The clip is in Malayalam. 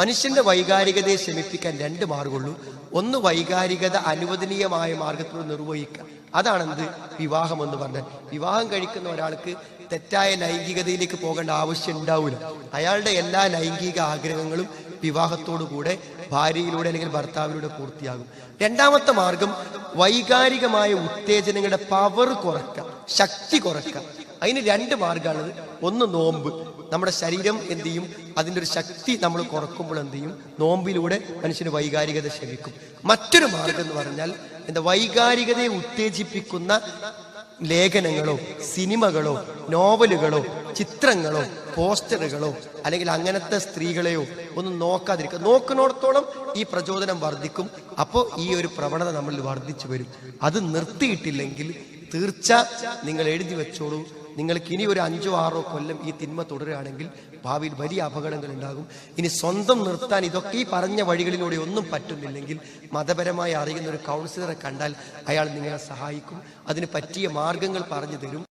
മനുഷ്യന്റെ വൈകാരികതയെ ശമിപ്പിക്കാൻ രണ്ട് മാർഗമുള്ളൂ. ഒന്ന് വൈകാരികത അനുവദനീയമായ മാർഗത്തിലൂടെ നിർവഹിക്കുക. അതാണെന്ത്? വിവാഹം എന്ന് പറഞ്ഞാൽ. വിവാഹം കഴിക്കുന്ന ഒരാൾക്ക് തെറ്റായ ലൈംഗികതയിലേക്ക് പോകേണ്ട ആവശ്യം ഉണ്ടാവില്ല. അയാളുടെ എല്ലാ ലൈംഗിക ആഗ്രഹങ്ങളും വിവാഹത്തോടു കൂടെ ഭാര്യയിലൂടെ അല്ലെങ്കിൽ ഭർത്താവിലൂടെ പൂർത്തിയാകും. രണ്ടാമത്തെ മാർഗം വൈകാരികമായ ഉത്തേജനങ്ങളുടെ പവർ കുറക്കുക ശക്തി കുറയ്ക്കുക അതിന് രണ്ട് മാർഗമാണത് ഒന്ന് നോമ്പ്. നമ്മുടെ ശരീരം എന്ത് ചെയ്യും? അതിന്റെ ഒരു ശക്തി നമ്മൾ കുറക്കുമ്പോൾ എന്ത് ചെയ്യും? നോമ്പിലൂടെ മനുഷ്യന് വൈകാരികത ശമിക്കും. മറ്റൊരു മാർഗം എന്ന് പറഞ്ഞാൽ എന്താ? വൈകാരികതയെ ഉത്തേജിപ്പിക്കുന്ന ലേഖനങ്ങളോ സിനിമകളോ നോവലുകളോ ചിത്രങ്ങളോ പോസ്റ്ററുകളോ അല്ലെങ്കിൽ അങ്ങനത്തെ സ്ത്രീകളെയോ ഒന്നും നോക്കാതിരിക്കുക നോക്കുന്നിടത്തോളം ഈ പ്രചോദനം വർദ്ധിക്കും. അപ്പോൾ ഈ ഒരു പ്രവണത നമ്മളിൽ വർദ്ധിച്ചു വരും. അത് നിർത്തിയിട്ടില്ലെങ്കിൽ തീർച്ച നിങ്ങൾ എഴുതി വെച്ചോളൂ. നിങ്ങൾക്ക് ഇനി ഒരു അഞ്ചോ ആറോ കൊല്ലം ഈ തിന്മ തുടരുകയാണെങ്കിൽ ഭാവിയിൽ വലിയ അപകടങ്ങൾ ഉണ്ടാകും. ഇനി സ്വന്തം നിർത്താൻ ഇതൊക്കെ ഈ പറഞ്ഞ വഴികളിലൂടെ ഒന്നും പറ്റുന്നില്ലെങ്കിൽ മതപരമായി അറിയുന്ന ഒരു കൗൺസിലറെ കണ്ടാൽ അയാൾ നിങ്ങളെ സഹായിക്കും. അതിന് പറ്റിയ മാർഗങ്ങൾ പറഞ്ഞു തരും.